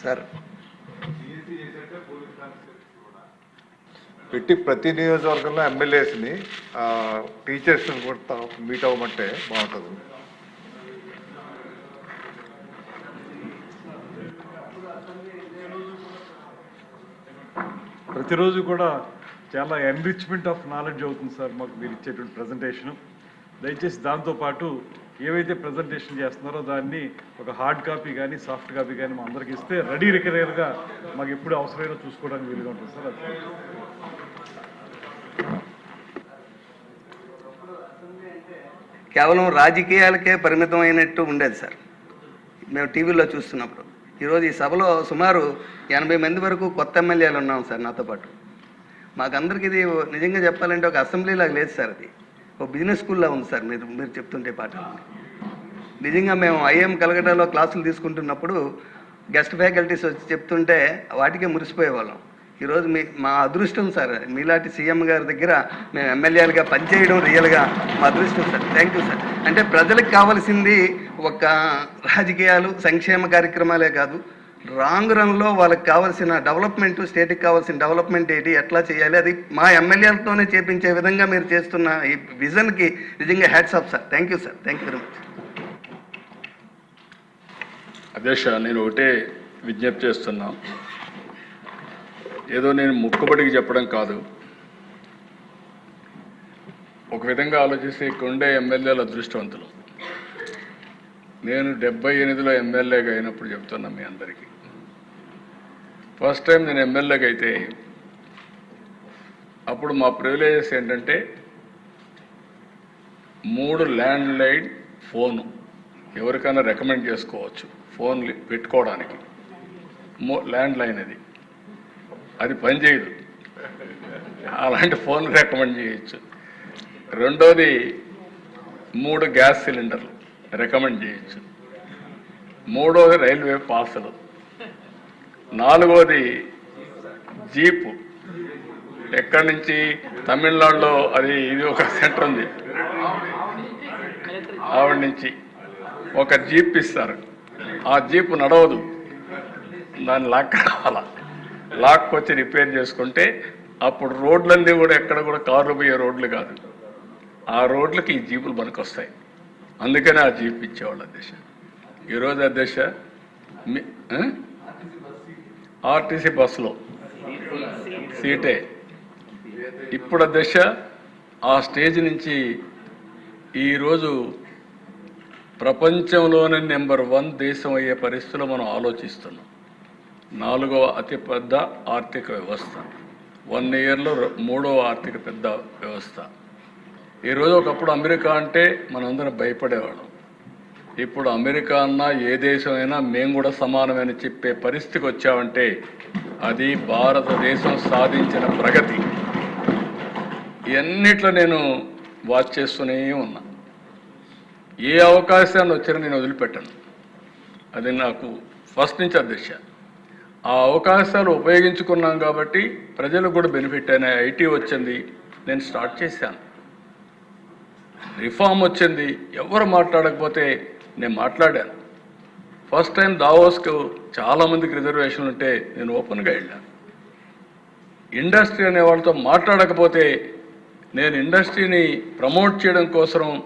Sir. పెట్టి ప్రతి నియోజకవర్గంలో ఎమ్మెల్యేస్ని టీచర్స్ కూడా మీట్ అవ్వమంటే బాగుంటుంది. ప్రతిరోజు కూడా చాలా ఎన్రిచ్మెంట్ ఆఫ్ నాలెడ్జ్ అవుతుంది సార్ మాకు మీరు ఇచ్చేటువంటి ప్రజెంటేషన్ దయచేసి దాంతోపాటు ఏవైతే ప్రజెంటేషన్ చేస్తున్నారో దాన్ని ఒక హార్డ్ కాపీ కానీ సాఫ్ట్ కాపీ కానీ మా అందరికి ఇస్తే రెడీ రికరేర్గా మాకు ఎప్పుడు అవసరమైనా చూసుకోవడానికి వీలుగా ఉంటుంది సార్ అది. కేవలం రాజకీయాలకే పరిమితం అయినట్టు ఉండేది సార్. మేము టీవీలో చూస్తున్నప్పుడు. ఈరోజు ఈ సభలో సుమారు ఎనభై మంది వరకు కొత్త ఎమ్మెల్యేలు ఉన్నాం సార్ నాతో పాటు. మాకందరికి ఇది నిజంగా చెప్పాలంటే ఒక అసెంబ్లీలాగా లేదు సార్ అది. ఒక బిజినెస్ స్కూల్లో ఉంది సార్ మీరు మీరు చెప్తుంటే పాటలు నిజంగా మేము ఐఎం కలకటాలో క్లాసులు తీసుకుంటున్నప్పుడు గెస్ట్ ఫ్యాకల్టీస్ వచ్చి చెప్తుంటే వాటికే మురిసిపోయేవాళ్ళం. ఈరోజు మీ మా అదృష్టం సార్ మీలాంటి సీఎం గారి దగ్గర మేము ఎమ్మెల్యేలుగా పనిచేయడం రియల్గా మా అదృష్టం సార్. Thank you sir. అంటే ప్రజలకు కావాల్సింది ఒక రాజకీయాలు సంక్షేమ కార్యక్రమాలే కాదు రాంగ్ రన్లో వాళ్ళకి కావాల్సిన డెవలప్మెంట్ స్టేట్కి కావాల్సిన డెవలప్మెంట్ ఏంటి ఎట్లా చేయాలి అది మా ఎమ్మెల్యేలతోనే చేపించే విధంగా మీరు చేస్తున్న ఈ విజన్కి నిజంగా hats off sir. Thank you sir. Thank you very much. అధ్యక్ష నేను ఒకటే విజ్ఞప్తి చేస్తున్నా. ఏదో నేను ముక్కుబడికి చెప్పడం కాదు. ఒక విధంగా ఆలోచిస్తే కొండే ఎమ్మెల్యేలు అదృష్టవంతులు. నేను డెబ్బై ఎనిమిదిలో ఎమ్మెల్యేగా అయినప్పుడు చెప్తున్నా మీ అందరికీ. ఫస్ట్ టైం నేను ఎమ్మెల్యేకి అయితే అప్పుడు మా ప్రివిలేజెస్ ఏంటంటే మూడు ల్యాండ్ లైన్ ఫోను ఎవరికైనా రికమెండ్ చేసుకోవచ్చు ఫోన్ పెట్టుకోవడానికి. ల్యాండ్ లైన్ అది. అది పనిచేయదు అలాంటి ఫోన్ రికమెండ్ చేయొచ్చు. రెండోది మూడు గ్యాస్ సిలిండర్లు రికమెండ్ చేయొచ్చు. మూడోది రైల్వే పాసులు నాలుగోది జీపు. ఎక్కడి నుంచి? తమిళనాడులో అది ఇది ఒక సెంటర్ ఉంది. ఆవిడ నుంచి. ఒక జీప్ ఇస్తారు. ఆ జీపు నడవదు. దాన్ని లాక్ రావాలా లాక్ వచ్చి రిపేర్ చేసుకుంటే అప్పుడు రోడ్లన్నీ కూడా ఎక్కడ కూడా కార్లు పోయే రోడ్లు కాదు. ఆ రోడ్లకి ఈ జీపులు పనికొస్తాయి అందుకనే ఆ జీప్ ఇచ్చేవాళ్ళు అధ్యక్ష ఈరోజు అధ్యక్ష మీ ఆ? ఆర్టీసీ బస్సులో. సీటే. ఇప్పుడు దశ ఆ స్టేజ్ నుంచి ఈరోజు ప్రపంచంలోనే నెంబర్ వన్ దేశం అయ్యే పరిస్థితిలో మనం ఆలోచిస్తున్నాం. నాలుగవ అతిపెద్ద ఆర్థిక వ్యవస్థ. వన్ ఇయర్లో మూడవ ఆర్థిక పెద్ద వ్యవస్థ. ఈరోజు ఒకప్పుడు అమెరికా అంటే మనందరం భయపడేవాళ్ళం. ఇప్పుడు అమెరికా అన్నా ఏ దేశమైనా మేము కూడా సమానమని చెప్పే పరిస్థితికి వచ్చామంటే అది భారతదేశం సాధించిన ప్రగతి. ఇవన్నిట్లో నేను వాచ్ చేస్తూనే ఉన్నా. ఏ అవకాశాన్ని వచ్చినా నేను వదిలిపెట్టను. అది నాకు ఫస్ట్ నుంచి అధ్యక్ష ఆ అవకాశాలు ఉపయోగించుకున్నాం కాబట్టి ప్రజలకు కూడా బెనిఫిట్ అయిన ఐటీ వచ్చింది నేను స్టార్ట్ చేశాను. రిఫార్మ్ వచ్చింది ఎవరు మాట్లాడకపోతే నేను మాట్లాడాను. ఫస్ట్ టైం దావోస్కు చాలామందికి రిజర్వేషన్లు ఉంటే నేను ఓపెన్గా వెళ్ళాను ఇండస్ట్రీ అనే వాళ్ళతో మాట్లాడకపోతే నేను ఇండస్ట్రీని ప్రమోట్ చేయడం కోసం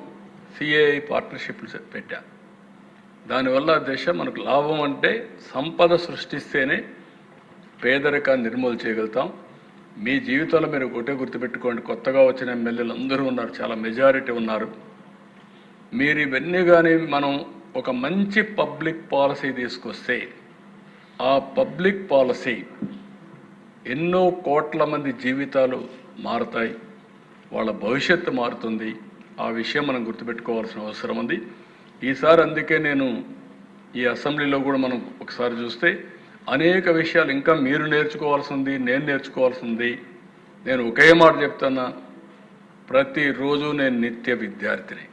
సిఏఐ పార్ట్నర్షిప్లు పెట్టాను దానివల్ల దేశం మనకు లాభం అంటే సంపద సృష్టిస్తేనే పేదరికాన్ని నిర్మూలన చేయగలుగుతాం. మీ జీవితంలో మీరు ఒకటే గుర్తుపెట్టుకోండి కొత్తగా వచ్చిన ఎమ్మెల్యేలు అందరూ ఉన్నారు చాలా మెజారిటీ ఉన్నారు. మీరు ఇవన్నీ కానీ మనం ఒక మంచి పబ్లిక్ పాలసీ తీసుకొస్తే ఆ పబ్లిక్ పాలసీ ఎన్నో కోట్ల మంది జీవితాలు మారుతాయి వాళ్ళ భవిష్యత్తు మారుతుంది. ఆ విషయం మనం గుర్తుపెట్టుకోవాల్సిన అవసరం ఉంది. ఈసారి అందుకే నేను ఈ అసెంబ్లీలో కూడా మనం ఒకసారి చూస్తే అనేక విషయాలు ఇంకా మీరు నేర్చుకోవాల్సింది నేను నేర్చుకోవాల్సి ఉంది నేను ఒకే మాట చెప్తున్నా ప్రతిరోజు నేను నిత్య విద్యార్థిని.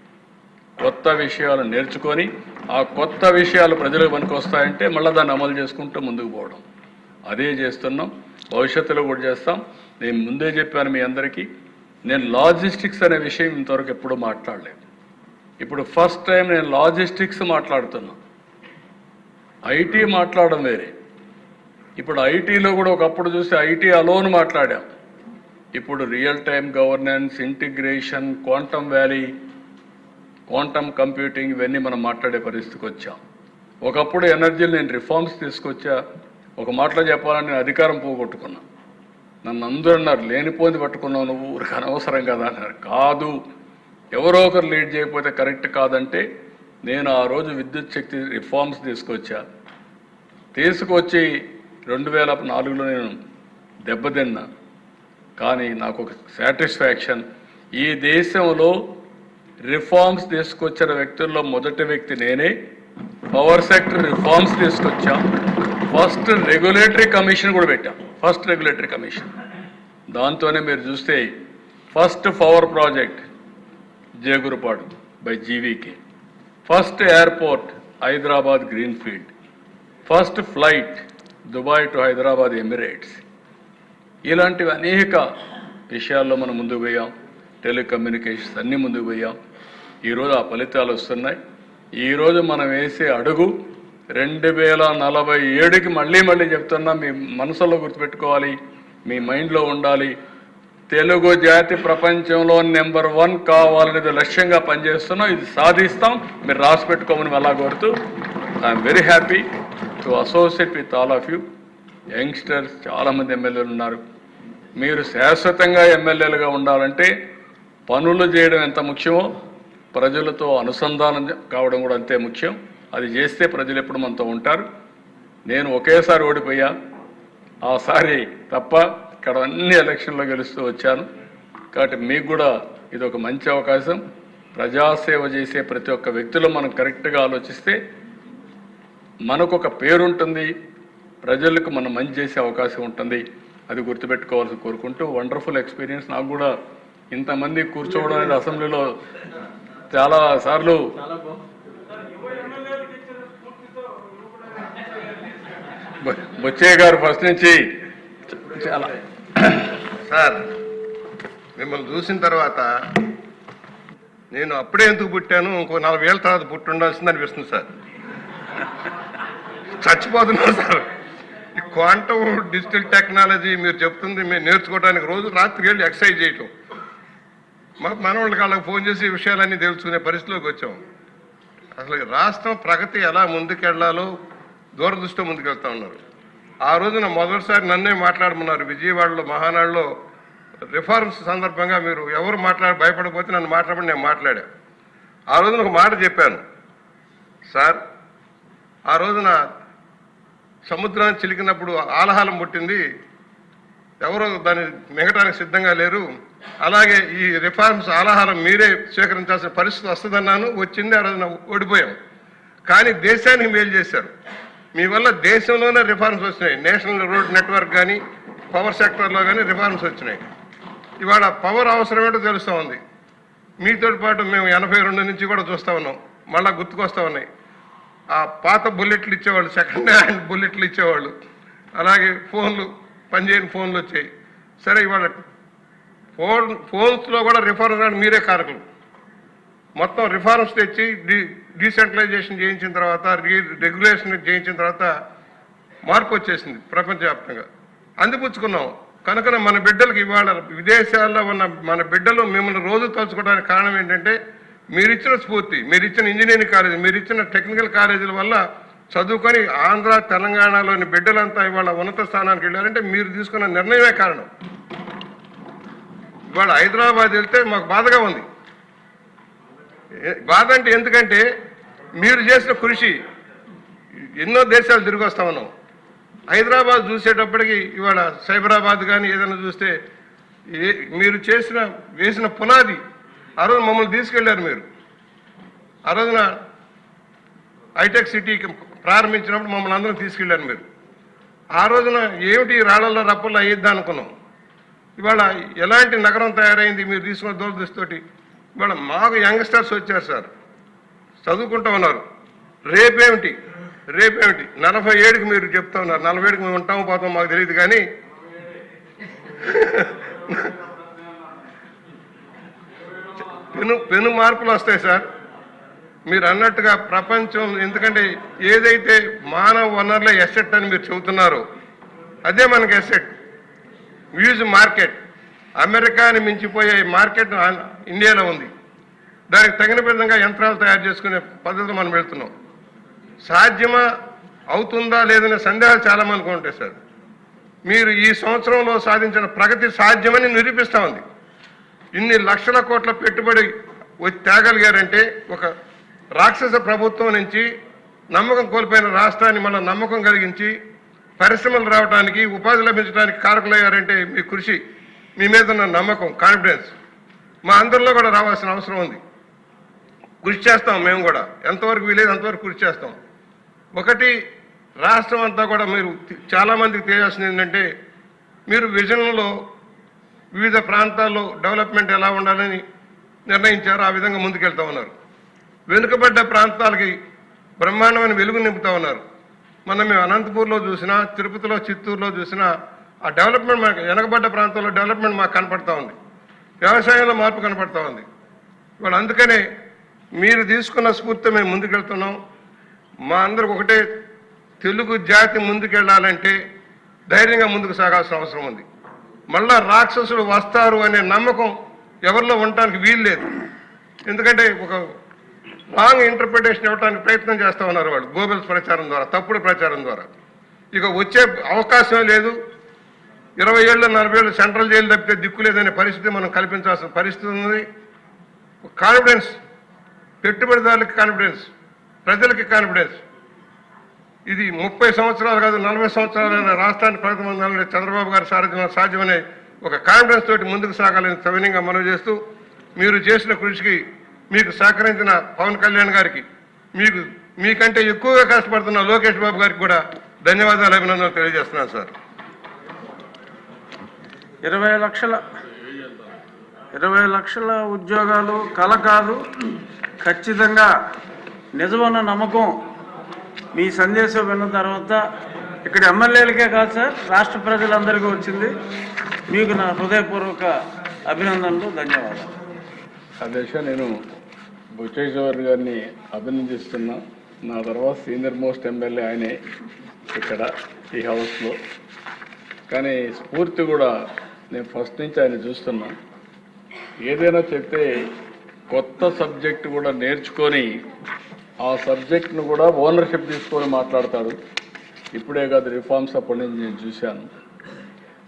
కొత్త విషయాలు నేర్చుకొని ఆ కొత్త విషయాలు ప్రజలకు పనికొస్తాయంటే మళ్ళీ దాన్ని అమలు చేసుకుంటూ ముందుకు పోవడం. అదే చేస్తున్నాం. భవిష్యత్తులో కూడా చేస్తాం. నేను ముందే చెప్పాను మీ అందరికీ నేను లాజిస్టిక్స్ అనే విషయం ఇంతవరకు ఎప్పుడూ మాట్లాడలేదు. ఇప్పుడు ఫస్ట్ టైం నేను లాజిస్టిక్స్ మాట్లాడుతున్నా. ఐటీ మాట్లాడడం వేరే. ఇప్పుడు ఐటీలో కూడా ఒకప్పుడు చూస్తే ఐటీ అలోన్ మాట్లాడాం. ఇప్పుడు real time governance integration quantum valley quantum computing ఇవన్నీ మనం మాట్లాడే పరిస్థితికి వచ్చాం. ఒకప్పుడు ఎనర్జీలు నేను రిఫార్మ్స్ తీసుకొచ్చా ఒక మాటలో చెప్పాలని నేను అధికారం పోగొట్టుకున్నా. నన్ను అందరూ అన్నారు లేనిపోయింది పట్టుకున్నావు నువ్వు ఊరికి అనవసరం కదా అన్నారు. కాదు ఎవరో ఒకరు లీడ్ చేయకపోతే కరెక్ట్ కాదంటే నేను ఆ రోజు విద్యుత్ శక్తి రిఫార్మ్స్ తీసుకొచ్చా. తీసుకొచ్చి రెండు వేల నాలుగులో నేను దెబ్బతిన్నా. కానీ నాకు ఒక సాటిస్ఫాక్షన్ ఈ దేశంలో రిఫార్మ్స్ తీసుకొచ్చిన వ్యక్తుల్లో మొదటి వ్యక్తి నేనే. పవర్ సెక్టర్ రిఫార్మ్స్ తీసుకొచ్చాం. ఫస్ట్ రెగ్యులేటరీ కమిషన్ కూడా పెట్టాం. ఫస్ట్ రెగ్యులేటరీ కమిషన్ దాంతోనే మీరు చూస్తే first power project Jegurupadu by GVK first airport Hyderabad greenfield first flight Dubai to Hyderabad Emirates ఇలాంటివి అనేక విషయాల్లో మనం ముందుకు పోయాం. టెలికమ్యూనికేషన్స్ అన్నీ ముందుకు పోయాం. ఈరోజు ఆ ఫలితాలు వస్తున్నాయి. ఈరోజు మనం వేసే అడుగు రెండు వేల నలభై ఏడుకి మళ్ళీ మళ్ళీ చెప్తున్నా మీ మనసులో గుర్తుపెట్టుకోవాలి మీ మైండ్లో ఉండాలి. తెలుగు జాతి ప్రపంచంలో నెంబర్ వన్ కావాలనేది లక్ష్యంగా పనిచేస్తున్నాం. ఇది సాధిస్తాం. మీరు రాసి పెట్టుకోమని అలా కోరుతూ I'm very happy to associate with all of you youngsters చాలామంది ఎమ్మెల్యేలు ఉన్నారు. మీరు శాశ్వతంగా ఎమ్మెల్యేలుగా ఉండాలంటే పనులు చేయడం ఎంత ముఖ్యమో ప్రజలతో అనుసంధానం కావడం కూడా అంతే ముఖ్యం. అది చేస్తే ప్రజలు ఎప్పుడు మనతో ఉంటారు. నేను ఒకేసారి ఓడిపోయా. ఆసారి తప్ప ఇక్కడ అన్ని ఎలక్షన్లో గెలుస్తూ వచ్చాను. కాబట్టి మీకు కూడా ఇది ఒక మంచి అవకాశం. ప్రజాసేవ చేసే ప్రతి ఒక్క వ్యక్తిలో మనం కరెక్ట్గా ఆలోచిస్తే మనకు ఒక పేరుంటుంది. ప్రజలకు మనం మంచి చేసే అవకాశం ఉంటుంది. అది గుర్తుపెట్టుకోవాల్సి కోరుకుంటూ వండర్ఫుల్ ఎక్స్పీరియన్స్. నాకు కూడా ఇంతమంది కూర్చోవడం అనేది అసెంబ్లీలో చాలా సార్లు బొ- బొచ్చయ్య గారు ఫస్ట్ నుంచి చాలా. సార్ మిమ్మల్ని చూసిన తర్వాత నేను అప్పుడే ఎందుకు పుట్టాను? ఇంకో నలభై ఏళ్ళ తర్వాత పుట్టి ఉండాల్సింది అనిపిస్తుంది సార్. చచ్చిపోతున్నాను సార్. ఈ క్వాంటమ్ డిజిటల్ టెక్నాలజీ మీరు చెప్తుంది మేము నేర్చుకోవడానికి రోజు రాత్రి వెళ్ళి ఎక్సర్సైజ్ చేయటం. మా మనవాళ్ళకి వాళ్ళకి ఫోన్ చేసి ఈ విషయాలన్నీ తెలుసుకునే పరిస్థితిలోకి వచ్చాం. అసలు రాష్ట్రం ప్రగతి ఎలా ముందుకెళ్ళాలో దూరదృష్టితో ముందుకెళ్తా ఉన్నారు. ఆ రోజున మొదటిసారి నన్నే మాట్లాడమన్నారు. విజయవాడలో మహానాడులో రిఫార్మ్స్ సందర్భంగా మీరు ఎవరు మాట్లాడి భయపడకపోతే నన్ను మాట్లాడమని నేను మాట్లాడా. ఆ రోజున ఒక మాట చెప్పాను. సార్ ఆ రోజున సముద్రాన్ని చిలికినప్పుడు ఆలహాలం పుట్టింది. ఎవరో దాన్ని మిగటానికి సిద్ధంగా లేరు. అలాగే ఈ రిఫార్మ్స్ ఆలహారం మీరే స్వీకరించాల్సిన పరిస్థితి వస్తుందన్నాను. వచ్చింది ఆ రోజున ఓడిపోయాం. కానీ దేశానికి మేలు చేశారు. మీ వల్ల దేశంలోనే రిఫార్మ్స్ వచ్చినాయి. నేషనల్ రోడ్ నెట్వర్క్ కానీ పవర్ సెక్టర్లో కానీ రిఫార్మ్స్ వచ్చినాయి. ఇవాళ పవర్ అవసరమేటో తెలుస్తూ ఉంది. మీతో పాటు మేము ఎనభై రెండు నుంచి కూడా చూస్తూ ఉన్నాం. మళ్ళీ గుర్తుకొస్తా ఉన్నాయి. ఆ పాత బుల్లెట్లు ఇచ్చేవాళ్ళు సెకండ్ హ్యాండ్ బుల్లెట్లు ఇచ్చేవాళ్ళు. అలాగే ఫోన్లు పనిచేయని ఫోన్లు వచ్చాయి. సరే ఇవాళ ఫోన్ ఫోన్స్లో కూడా రిఫార్మ్స్ అని మీరే కారకులు. మొత్తం రిఫార్మ్స్ తెచ్చి డీ డీసెంట్రలైజేషన్ చేయించిన తర్వాత రీ రెగ్యులేషన్ చేయించిన తర్వాత మార్పు వచ్చేసింది ప్రపంచవ్యాప్తంగా. అందిపుచ్చుకున్నాం. కనుక మన బిడ్డలకు ఇవాళ విదేశాల్లో ఉన్న మన బిడ్డలు మిమ్మల్ని రోజు తలుచుకోవడానికి కారణం ఏంటంటే మీరిచ్చిన స్ఫూర్తి మీరిచ్చిన ఇంజనీరింగ్ కాలేజీ మీరిచ్చిన టెక్నికల్ కాలేజీల వల్ల చదువుకొని ఆంధ్ర తెలంగాణలోని బిడ్డలంతా ఇవాళ ఉన్నత స్థానానికి వెళ్ళారంటే మీరు తీసుకున్న నిర్ణయమే కారణం. ఇవాళ హైదరాబాద్ వెళ్తే మాకు బాధగా ఉంది. బాధ అంటే ఎందుకంటే మీరు చేసిన కృషి ఎన్నో దేశాలు తిరిగి వస్తా ఉన్నాం. హైదరాబాద్ చూసేటప్పటికి ఇవాళ సైబరాబాద్ కానీ ఏదైనా చూస్తే మీరు చేసిన వేసిన పునాది ఆ రోజు మమ్మల్ని తీసుకెళ్ళారు మీరు. ఆ రోజున హైటెక్ సిటీకి ప్రారంభించినప్పుడు మమ్మల్ని అందరం తీసుకెళ్ళారు మీరు. ఆ రోజున ఏమిటి రాళ్ళల్లో రప్పల్లో అయ్యిద్దా అనుకున్నాం? ఇవాళ ఎలాంటి నగరం తయారైంది మీరు తీసుకున్న దూరదృష్టితోటి ఇవాళ మాకు యంగ్స్టర్స్ వచ్చారు సార్. చదువుకుంటా ఉన్నారు. రేపేమిటి? రేపేమిటి? నలభై ఏడుకి మీరు చెప్తా ఉన్నారు. నలభై ఏడుకి మేము ఉంటాము పోతాం మాకు తెలియదు కానీ. పెను పెను మార్పులు వస్తాయి సార్. మీరు అన్నట్టుగా ప్రపంచం ఎందుకంటే ఏదైతే మానవ వనరుల ఎసెట్ అని మీరు చెబుతున్నారో అదే మనకి ఎసెట్. Huge market. అమెరికాని మించిపోయే మార్కెట్ ఇండియాలో ఉంది. దానికి తగిన విధంగా యంత్రాలు తయారు చేసుకునే పద్ధతులు మనం వెళ్తున్నాం. సాధ్యమా అవుతుందా లేదనే సందేహాలు చాలామందికి ఉంటాయి సార్. మీరు ఈ సంవత్సరంలో సాధించిన ప్రగతి సాధ్యమని నిరూపిస్తా ఉంది. ఇన్ని లక్షల కోట్ల పెట్టుబడి తేగలిగారంటే ఒక రాక్షస ప్రభుత్వం నుంచి నమ్మకం కోల్పోయిన రాష్ట్రాన్ని మళ్ళీ నమ్మకం కలిగించి పరిశ్రమలు రావడానికి ఉపాధి లభించడానికి కారకులయ్యారంటే మీ కృషి మీ మీద ఉన్న నమ్మకం కాన్ఫిడెన్స్ మా అందరిలో కూడా రావాల్సిన అవసరం ఉంది. కృషి చేస్తాం మేము కూడా. ఎంతవరకు వీలేదు అంతవరకు కృషి చేస్తాం. ఒకటి రాష్ట్రం అంతా కూడా మీరు చాలామందికి తెలియాల్సింది ఏంటంటే మీరు విజన్లో వివిధ ప్రాంతాల్లో డెవలప్మెంట్ ఎలా ఉండాలని నిర్ణయించారు ఆ విధంగా ముందుకెళ్తా ఉన్నారు. వెనుకబడ్డ ప్రాంతాలకి బ్రహ్మాండమైన వెలుగు నింపుతా ఉన్నారు. మనం మేము అనంతపూర్లో చూసినా తిరుపతిలో చిత్తూరులో చూసినా ఆ డెవలప్మెంట్ మాకు వెనకబడ్డ ప్రాంతంలో డెవలప్మెంట్ మాకు కనపడతా ఉంది. వ్యవసాయంలో మార్పు కనపడతా ఉంది. ఇవాళ అందుకనే మీరు తీసుకున్న స్ఫూర్తి మేము ముందుకెళ్తున్నాం. మా అందరికి ఒకటే తెలుగు జాతి ముందుకెళ్ళాలంటే ధైర్యంగా ముందుకు సాగాల్సిన అవసరం ఉంది. మళ్ళా రాక్షసులు వస్తారు అనే నమ్మకం ఎవరిలో ఉండటానికి వీలు లేదు ఎందుకంటే ఒక రాంగ్ ఇంటర్ప్రిటేషన్ ఇవ్వడానికి ప్రయత్నం చేస్తూ ఉన్నారు వాళ్ళు గోబెల్స్ ప్రచారం ద్వారా తప్పుడు ప్రచారం ద్వారా. ఇక వచ్చే అవకాశం లేదు. ఇరవై ఏళ్ళు నలభై ఏళ్ళు సెంట్రల్ జైలు తప్పితే దిక్కు లేదనే పరిస్థితి మనం కల్పించాల్సిన పరిస్థితి ఉంది. కాన్ఫిడెన్స్ పెట్టుబడిదారులకి కాన్ఫిడెన్స్ ప్రజలకి కాన్ఫిడెన్స్ ఇది ముప్పై సంవత్సరాలు కాదు నలభై సంవత్సరాలైన రాష్ట్రానికి ప్రగతి చంద్రబాబు గారి సారథ్యంలో సాధ్యమనే ఒక కాన్ఫిడెన్స్ తోటి ముందుకు సాగాలని సవినీయంగా మనవి చేస్తూ మీరు చేసిన కృషికి మీకు సహకరించిన పవన్ కళ్యాణ్ గారికి మీకు మీకంటే ఎక్కువగా కష్టపడుతున్న లోకేష్ బాబు గారికి కూడా ధన్యవాదాలు అభినందనలు తెలియజేస్తున్నాను సార్. ఇరవై లక్షల ఇరవై లక్షల ఉద్యోగాలు కల కాదు. ఖచ్చితంగా నిజమన్న నమ్మకం మీ సందేశం విన్న తర్వాత ఇక్కడ ఎమ్మెల్యేలకే కాదు సార్. రాష్ట్ర ప్రజలందరికీ వచ్చింది. మీకు నా హృదయపూర్వక అభినందనలు ధన్యవాదాలు. అధ్యక్ష నేను బుచ్చేశ్వర్ గారిని అభినందిస్తున్నా నా తర్వాత సీనియర్ మోస్ట్ ఎమ్మెల్యే ఆయనే ఇక్కడ ఈ హౌస్లో కానీ స్ఫూర్తి కూడా నేను ఫస్ట్ నుంచి ఆయన చూస్తున్నా. ఏదైనా చెప్తే కొత్త సబ్జెక్ట్ కూడా నేర్చుకొని ఆ సబ్జెక్ట్ను కూడా ఓనర్షిప్ తీసుకొని మాట్లాడతాడు. ఇప్పుడే కాదు రిఫార్మ్స్ అప్పటి నుంచి నేను చూశాను.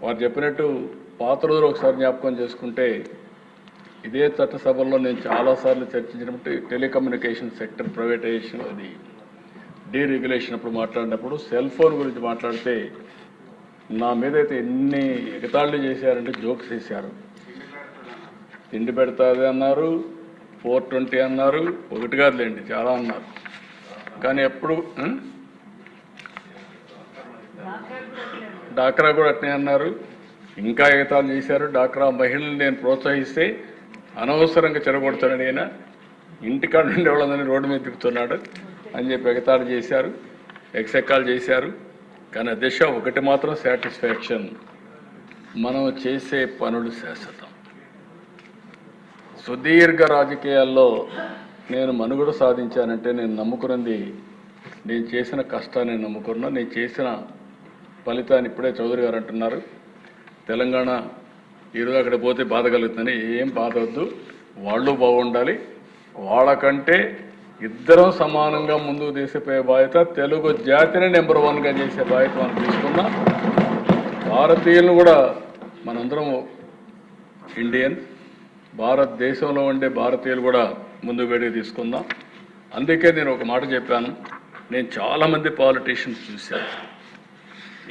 వారు చెప్పినట్టు పాత రోజులు ఒకసారి జ్ఞాపకం చేసుకుంటే ఇదే చట్టసభల్లో నేను చాలాసార్లు చర్చించినప్పుడు టెలికమ్యూనికేషన్ సెక్టర్ ప్రైవేటైజేషన్ అది డీరెగ్యులేషన్ అప్పుడు మాట్లాడినప్పుడు సెల్ ఫోన్ గురించి మాట్లాడితే నా మీద అయితే ఎన్ని ఎగతాళ్ళు చేశారంటే జోక్స్ చేశారు తిండి పెడతాది అన్నారు ఫోర్ ట్వంటీ అన్నారు ఒకటి కాదులేండి చాలా అన్నారు. కానీ ఎప్పుడు డాక్రా కూడా అట్నే అన్నారు. ఇంకా ఎగతాళి చేశారు. డాక్రా మహిళలు నేను ప్రోత్సహిస్తే అనవసరంగా చెరగొడతానని ఈయన ఇంటికాడ నుండి వాళ్ళందరినీ రోడ్డు మీద తిప్పుతున్నాడు అని చెప్పి ఎగతాళి చేశారు ఎక్సెక్కాలు చేశారు. కానీ దిశ ఒకటి మాత్రం సాటిస్ఫాక్షన్. మనం చేసే పనులు శాశ్వతం. సుదీర్ఘ రాజకీయాల్లో నేను మనుగడ సాధించానంటే నేను నమ్ముకున్నది నేను చేసిన కష్టాన్ని నమ్ముకున్నా నేను చేసిన ఫలితాన్ని ఇప్పుడే చౌదరి గారు అంటున్నారు. తెలంగాణ ఈరోజు అక్కడ పోతే బాధ కలుగుతుందని ఏం బాధ వద్దు. వాళ్ళు బాగుండాలి. వాళ్ళకంటే ఇద్దరం సమానంగా ముందుకు తీసిపోయే బాధ్యత తెలుగు జాతిని నెంబర్ వన్గా చేసే బాధ్యత మనం తీసుకున్నాం. భారతీయులను కూడా మనందరం ఇండియన్. భారతదేశంలో ఉండే భారతీయులు కూడా ముందు వేడికి తీసుకుందాం. అందుకే నేను ఒక మాట చెప్పాను. నేను చాలామంది పాలిటీషియన్స్ చూశాను.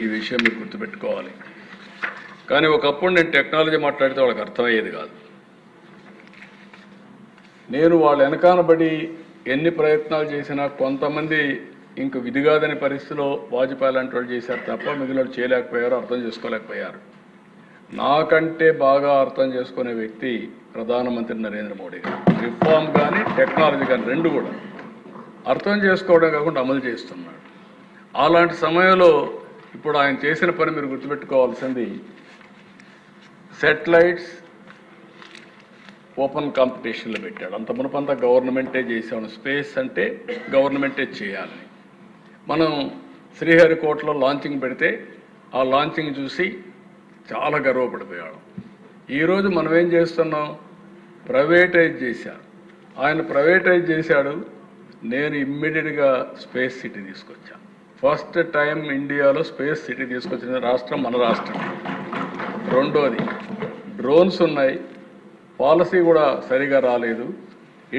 ఈ విషయం మీరు గుర్తుపెట్టుకోవాలి. కానీ ఒకప్పుడు నేను టెక్నాలజీ మాట్లాడితే వాళ్ళకి అర్థమయ్యేది కాదు. నేను వాళ్ళ వెనకానబడి ఎన్ని ప్రయత్నాలు చేసినా కొంతమంది ఇంక విధి కాదని పరిస్థితిలో వాజ్పేయి లాంటి వాళ్ళు చేశారు తప్ప మిగిలిన చేయలేకపోయారు అర్థం చేసుకోలేకపోయారు. నాకంటే బాగా అర్థం చేసుకునే వ్యక్తి ప్రధానమంత్రి నరేంద్ర మోడీ గారు. రిఫార్మ్ కానీ టెక్నాలజీ కానీ రెండు కూడా. అర్థం చేసుకోవడం కాకుండా అమలు చేస్తున్నాడు. అలాంటి సమయంలో ఇప్పుడు ఆయన చేసిన పని మీరు గుర్తుపెట్టుకోవాల్సింది సెటిలైట్స్ ఓపెన్ కాంపిటీషన్లో పెట్టాడు. అంత మునపంతా గవర్నమెంటే చేసాను స్పేస్ అంటే గవర్నమెంటే చేయాలని మనం శ్రీహరికోటలో లాంచింగ్ పెడితే ఆ లాంచింగ్ చూసి చాలా గర్వపడిపోయాడు ఈరోజు మనం ఏం చేస్తున్నాం? ప్రైవేటైజ్ చేశారు. ఆయన ప్రైవేటైజ్ చేశాడు. నేను ఇమ్మీడియట్గా స్పేస్ సిటీ తీసుకొచ్చాను. ఫస్ట్ టైం ఇండియాలో స్పేస్ సిటీ తీసుకొచ్చిన రాష్ట్రం మన రాష్ట్రం. రెండోది డ్రోన్స్ ఉన్నాయి. పాలసీ కూడా సరిగా రాలేదు.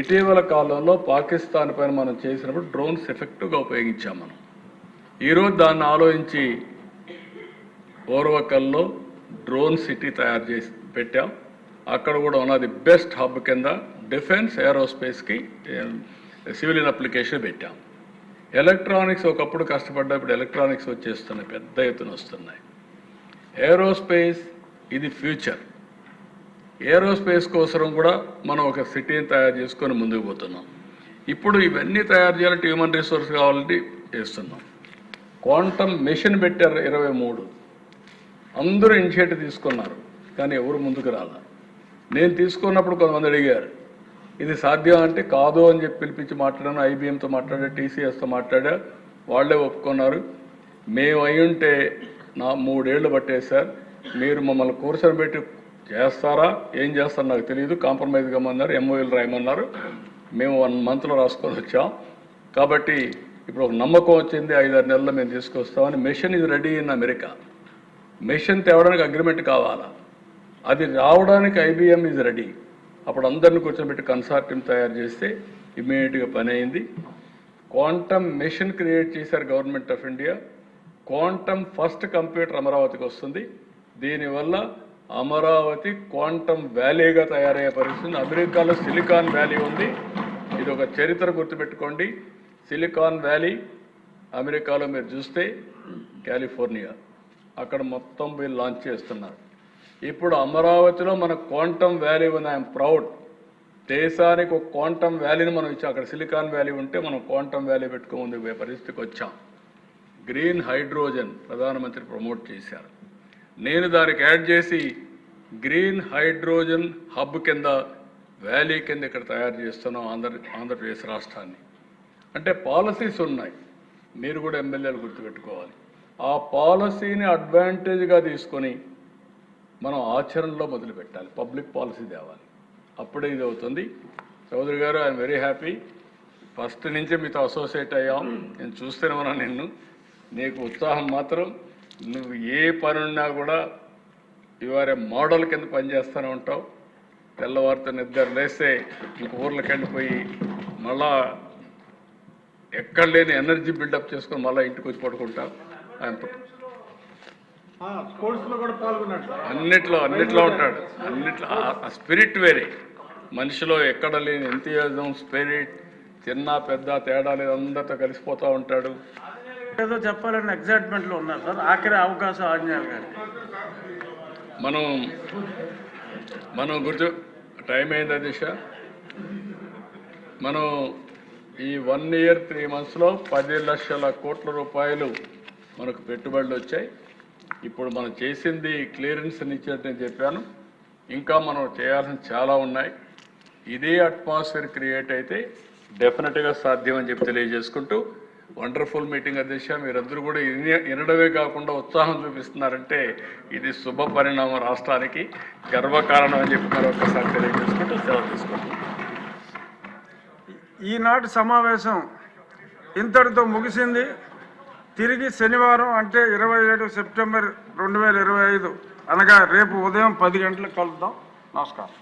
ఇటీవల కాలంలో పాకిస్తాన్ పైన మనం చేసినప్పుడు డ్రోన్స్ ఎఫెక్టివ్గా ఉపయోగించాం మనం. ఈరోజు దాన్ని ఆలోచించి ఓర్వకల్లో డ్రోన్ సిటీ తయారు చేసి పెట్టాం. అక్కడ కూడా ఉన్నది బెస్ట్ హబ్ కింద డిఫెన్స్ ఏరోస్పేస్కి సివిలియన్ అప్లికేషన్ పెట్టాం. ఎలక్ట్రానిక్స్ ఒకప్పుడు కష్టపడ్డా ఇప్పుడు ఎలక్ట్రానిక్స్ వచ్చేస్తున్నాయి పెద్ద ఎత్తున వస్తున్నాయి. ఏరోస్పేస్ ఇది ఫ్యూచర్. ఏరోస్పేస్ కోసం కూడా మనం ఒక సిటీని తయారు చేసుకొని ముందుకు పోతున్నాం. ఇప్పుడు ఇవన్నీ తయారు చేయాలంటే హ్యూమన్ రిసోర్స్ కావాలంటే చేస్తున్నాం. క్వాంటమ్ మెషిన్ పెట్టారు ఇరవై మూడు. అందరూ ఇనిషియేటివ్ తీసుకున్నారు కానీ ఎవరు ముందుకు రాల. నేను తీసుకున్నప్పుడు కొంతమంది అడిగారు ఇది సాధ్యం అంటే కాదు అని చెప్పి పిలిపించి మాట్లాడాను. ఐబీఎంతో మాట్లాడా టీసీఎస్తో మాట్లాడా వాళ్ళే ఒప్పుకున్నారు. మేము అయి ఉంటే నా మూడేళ్ళు పట్టేది సార్. మీరు మమ్మల్ని కూర్చోబెట్టి చేస్తారా? ఏం చేస్తారో నాకు తెలియదు కాంప్రమైజ్ కమ్మన్నారు ఎంఓఎల్ రాయమన్నారు. మేము వన్ మంత్లో రాసుకొని వచ్చాం. కాబట్టి ఇప్పుడు ఒక నమ్మకం వచ్చింది. ఐదారు నెలల్లో మేము తీసుకొస్తామని. మెషిన్ ఇది రెడీ ఇన్ అమెరికా. మెషిన్ తేవడానికి అగ్రిమెంట్ కావాలా? అది రావడానికి ఐబిఎం ఇది రెడీ అప్పుడు అందరిని కూర్చోబెట్టి కన్సార్టియం తయారు చేస్తే ఇమ్మీడియట్గా పని అయింది. క్వాంటమ్ మెషిన్ క్రియేట్ చేశారు government of India. Quantum first computer అమరావతికి వస్తుంది. దీనివల్ల అమరావతి క్వాంటమ్ వ్యాలీగా తయారయ్యే పరిస్థితి అమెరికాలో సిలికాన్ వ్యాలీ ఉంది. ఇది ఒక చరిత్ర గుర్తుపెట్టుకోండి. సిలికాన్ వ్యాలీ అమెరికాలో మీరు చూస్తే కాలిఫోర్నియా. అక్కడ మొత్తం వీళ్ళు లాంచ్ చేస్తున్నారు. ఇప్పుడు అమరావతిలో మన క్వాంటమ్ వ్యాలీ ఉంది. ఐఎమ్ ప్రౌడ్ దేశానికి ఒక క్వాంటమ్ వ్యాలీని మనం ఇచ్చాం. అక్కడ సిలికాన్ వ్యాలీ ఉంటే మనం క్వాంటమ్ వ్యాలీ పెట్టుకుని పోయే పరిస్థితికి వచ్చాం. గ్రీన్ హైడ్రోజన్ ప్రధానమంత్రి ప్రమోట్ చేశారు. నేను దానికి యాడ్ చేసి గ్రీన్ హైడ్రోజన్ హబ్ కింద వ్యాలీ కింద ఇక్కడ తయారు చేస్తున్నాం ఆంధ్ర ఆంధ్రప్రదేశ్ రాష్ట్రాన్ని. అంటే పాలసీస్ ఉన్నాయి. మీరు కూడా ఎమ్మెల్యేలు గుర్తుపెట్టుకోవాలి. ఆ పాలసీని అడ్వాంటేజ్గా తీసుకొని మనం ఆచరణలో మొదలుపెట్టాలి. పబ్లిక్ పాలసీ తేవాలి. అప్పుడే ఇది అవుతుంది. చౌదరి గారు ఐఎమ్ వెరీ హ్యాపీ. ఫస్ట్ నుంచే మీతో అసోసియేట్ అయ్యాం. నేను చూస్తేనే ఉన్నా నిన్ను. నీకు ఉత్సాహం మాత్రం. నువ్వు ఏ పని ఉన్నా కూడా ఇవారే మోడల్ కింద పనిచేస్తూనే ఉంటావు. తెల్లవారితో నిద్ర లేస్తే ఇంక ఊర్లకు వెళ్ళిపోయి మళ్ళా ఎక్కడ లేని ఎనర్జీ బిల్డప్ చేసుకొని మళ్ళీ ఇంటికి వచ్చి పడుకుంటాం ఆయన అన్నిట్లో అన్నిట్లో ఉంటాడు. అన్నిట్లో ఆ- ఆ స్పిరిట్ వేరే. మనిషిలో ఎక్కడ లేని ఎంతియాజం స్పిరిట్ చిన్న పెద్ద తేడా లేదు. అందరితో కలిసిపోతూ ఉంటాడు. ఏదో చెప్పాలని ఎగ్జైట్మెంట్లో ఉన్నారు సార్. ఆఖరి అవకాశం ఆంజనేయులు గారికి. మనం మనం గుర్తు టైం అయిందా దిశ? మనం ఈ వన్ ఇయర్ త్రీ మంత్స్లో పది లక్షల కోట్ల రూపాయలు మనకు పెట్టుబడులు వచ్చాయి. ఇప్పుడు మనం చేసింది క్లియరెన్స్ ఇచ్చినట్టు నేను చెప్పాను. ఇంకా మనం చేయాల్సిన చాలా ఉన్నాయి. ఇదే అట్మాస్ఫియర్ క్రియేట్ అయితే డెఫినెట్గా సాధ్యం అని చెప్పి తెలియజేసుకుంటూ వండర్ఫుల్ మీటింగ్ అధ్యక్ష మీరందరూ కూడా వినడమే కాకుండా ఉత్సాహం చూపిస్తున్నారంటే ఇది శుభ పరిణామం రాష్ట్రానికి గర్వకారణం అని చెప్పి మరొకసారి తెలియజేసుకుంటూ సెలవు తీసుకుంటాం ఈనాటి సమావేశం ఇంతటితో ముగిసింది. తిరిగి శనివారం అంటే ఇరవై ఏడు సెప్టెంబర్ రెండు వేల ఇరవై ఐదు అనగా రేపు ఉదయం పది గంటలకు కలుద్దాం. నమస్కారం.